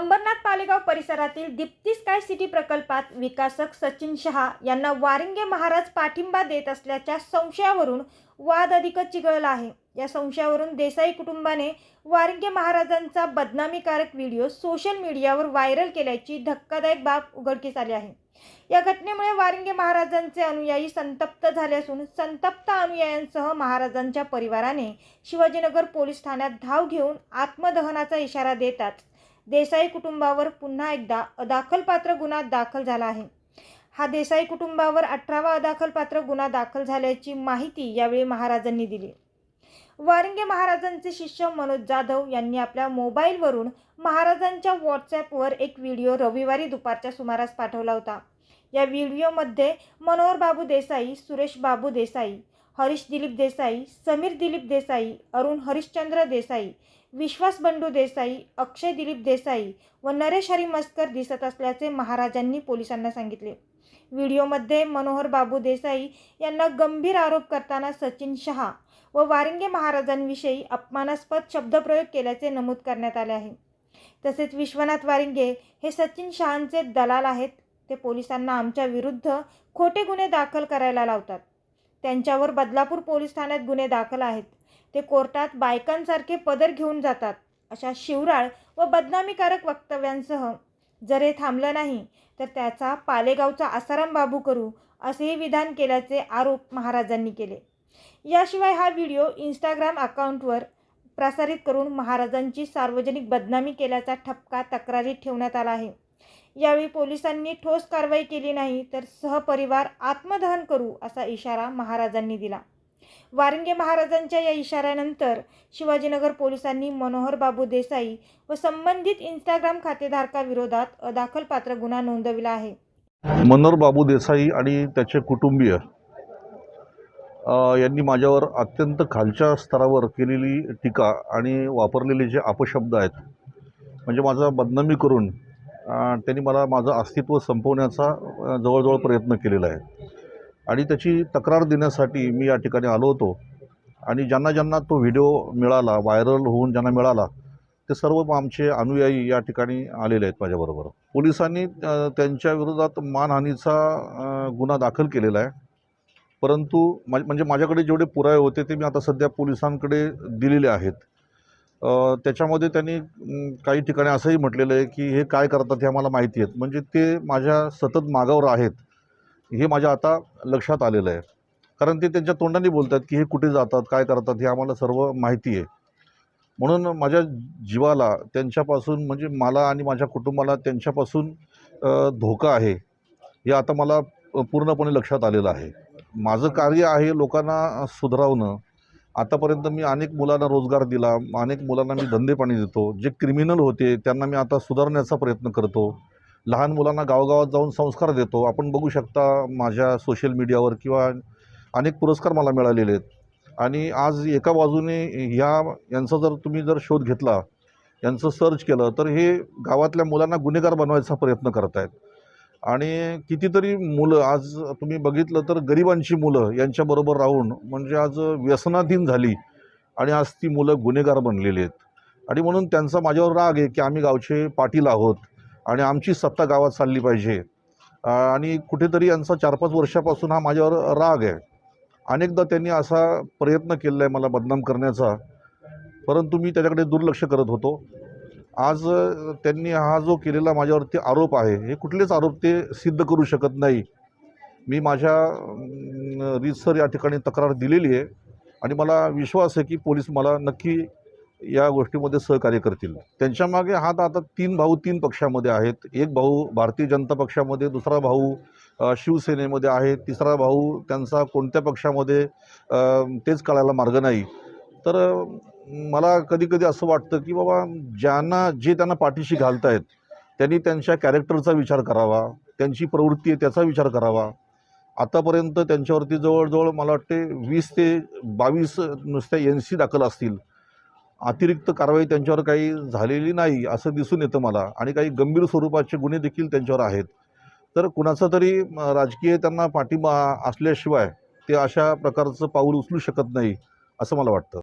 अंबरनाथ पालेगाव परिसरातील Deepti sky city प्रकल्पात विकासक सचिन शहा यांना वारिंगे महाराज पाठिंबा देत असल्याच्या संशयावरून वाद अधिकच चिघळला आहे. या संशयावरून देसाई कुटुंबाने वारिंगे महाराजांचा बदनामीकारक व्हिडिओ सोशल मीडियावर व्हायरल केल्याची धक्कादायक बाब उघडकीस आली आहे. या घटनेमुळे वारिंगे महाराजांचे अनुयायी संतप्त झाले असून संतप्त अनुयायांसह महाराजांच्या परिवाराने शिवाजीनगर पोलीस ठाण्यात धाव घेऊन आत्मदहनाचा इशारा देतात. देसाई कुटुंबावर पुन्हा एकदा अदाखलपात्र गुन्हा दाखल झाला आहे. हा देसाई कुटुंबावर अठरावा अदाखलपात्र गुन्हा दाखल झाल्याची माहिती यावेळी महाराजांनी दिली. वारंगे महाराजांचे शिष्य मनोज जाधव यांनी आपल्या मोबाईलवरून महाराजांच्या व्हॉट्सॲपवर एक व्हिडिओ रविवारी दुपारच्या सुमारास पाठवला होता. या व्हिडिओमध्ये मनोहर बाबू देसाई सुरेश बाबू देसाई हरीश दिलीप देसाई समीर दिलीप देसाई अरुण हरिश्चंद्र देसाई विश्वास बंडू देसाई अक्षय दिलीप देसाई व नरेश हरी मस्कर दिसत असल्याचे महाराजांनी पोलिसांना सांगितले. व्हिडिओमध्ये मनोहर बाबू देसाई यांना गंभीर आरोप करताना सचिन शहा व वारिंगे महाराजांविषयी अपमानास्पद शब्दप्रयोग केल्याचे नमूद करण्यात आले आहे. तसेच विश्वनाथ वारिंगे हे सचिन शहांचे दलाल आहेत. ते पोलिसांना आमच्या विरुद्ध खोटे गुन्हे दाखल करायला लावतात. त्यांच्यावर बदलापूर पोलीस ठाण्यात गुन्हे दाखल आहेत. ते कोर्टात बायकांसारखे पदर घेऊन जातात अशा शिवराळ व बदनामीकारक वक्तव्यांसह. जर हे थांबलं नाही तर त्याचा पालेगावचा आसाराम बाबू करू असेही विधान केल्याचे आरोप महाराजांनी केले. याशिवाय हा व्हिडिओ इंस्टाग्राम अकाउंटवर प्रसारित करून महाराजांची सार्वजनिक बदनामी केल्याचा ठपका तक्रारीत ठेवण्यात आला आहे. यावेळी पोलिसांनी ठोस कारवाई केली नाही तर सहपरिवार आत्मदहन करू असा इशारा महाराजांनी दिला. वारंगे महाराजांच्या या इशाऱ्यानंतर शिवाजीनगर पोलिसांनी मनोहर बाबू देसाई व संबंधित इंस्टाग्राम खातेधारकाविरोधात अदाखलपात्र गुन्हा नोंदविला आहे. मनोहर बाबू देसाई आणि त्याचे कुटुंबीय यांनी माझ्यावर अत्यंत खालच्या स्तरावर केलेली टीका आणि वापरलेले जे अपशब्द आहेत म्हणजे माझा बदनामी करून त्यांनी मला माझं अस्तित्व संपवण्याचा जवळजवळ प्रयत्न केलेला आहे. आणि त्याची तक्रार देण्यासाठी मी या ठिकाणी आलो होतो. आणि ज्यांना ज्यांना तो व्हिडिओ मिळाला व्हायरल होऊन ज्यांना मिळाला ते सर्व आमचे अनुयायी या ठिकाणी आलेले आहेत माझ्याबरोबर. पोलिसांनी त्यांच्या विरोधात मानहानीचा गुन्हा दाखल केलेला आहे. परंतु मा म्हणजे माझ्याकडे जेवढे पुरावे होते ते मी आता सध्या पोलिसांकडे दिलेले आहेत. त्याच्यामध्ये त्यांनी काही ठिकाणी असंही म्हटलेलं आहे की हे काय करतात हे आम्हाला माहिती आहेत. म्हणजे ते माझ्या सतत मागावर आहेत हे माझ्या आता लक्षात आलेलं आहे. कारण ते त्यांच्या तोंडाने बोलतात की हे कुठे जातात काय करतात हे आम्हाला सर्व माहिती आहे. म्हणून माझ्या जीवाला त्यांच्यापासून म्हणजे मला आणि माझ्या कुटुंबाला त्यांच्यापासून धोका आहे हे आता मला पूर्णपणे लक्षात आलेलं आहे. माझं कार्य आहे लोकांना सुधारवणं आतापर्यंत मी अनेक मुलांना रोजगार दिला अनेक मुलांना मी धंदे पाणी देतो. जे क्रिमिनल होते त्यांना मी आता सुधारण्याचा प्रयत्न करतो. लहान मुलांना गावगावात जाऊन संस्कार देतो. आपण बघू शकता माझ्या सोशल मीडियावर किंवा अनेक पुरस्कार मला मिळालेले आहेत. आणि आज एका बाजूने ह्या यांचा जर तुम्ही जर शोध घेतला यांचं सर्च केलं तर हे गावातल्या मुलांना गुन्हेगार बनवायचा प्रयत्न करतायत. आणि कितीतरी मुलं आज तुम्ही बघितलं तर गरिबांची मुलं यांच्याबरोबर राहून म्हणजे आज व्यसनाधीन झाली आणि आज ती मुलं गुन्हेगार बनलेली आहेत. आणि म्हणून त्यांचा माझ्यावर राग आहे की आम्ही गावचे पाटील आहोत आणि आमची सत्ता गावात चालली पाहिजे. आणि कुठेतरी यांचा चार पाच वर्षापासून हा माझ्यावर राग आहे. अनेकदा त्यांनी असा प्रयत्न केलेला आहे मला बदनाम करण्याचा. परंतु मी त्याच्याकडे दुर्लक्ष करत होतो. आज त्यांनी हा जो केलेला माझ्यावरती आरोप आहे हे कुठलेच आरोप ते सिद्ध करू शकत नाही. मी माझ्या रीतसर या ठिकाणी तक्रार दिलेली आहे आणि मला विश्वास आहे की पोलीस मला नक्की या गोष्टीमध्ये सहकार्य करतील. त्यांच्यामागे हा आता आता तीन भाऊ तीन पक्षामध्ये आहेत. एक भाऊ भारतीय जनता पक्षामध्ये दुसरा भाऊ शिवसेनेमध्ये आहे. तिसरा भाऊ त्यांचा कोणत्या पक्षामध्ये तेच कळायला मार्ग नाही. तर मला कधी कधी असं वाटतं की बाबा ज्यांना जे त्यांना पाठीशी घालतायत त्यांनी त्यांच्या कॅरेक्टरचा विचार करावा त्यांची प्रवृत्ती आहे त्याचा विचार करावा. आतापर्यंत त्यांच्यावरती जवळजवळ मला वाटते वीस ते बावीस नुसत्या एन सी दाखल असतील. अतिरिक्त कारवाई त्यांच्यावर काही झालेली नाही असं दिसून येतं मला. आणि काही गंभीर स्वरूपाचे गुन्हे देखील त्यांच्यावर आहेत. तर कुणाचा तरी राजकीय त्यांना पाठिंबा असल्याशिवाय ते अशा प्रकारचं पाऊल उचलू शकत नाही असं मला वाटतं.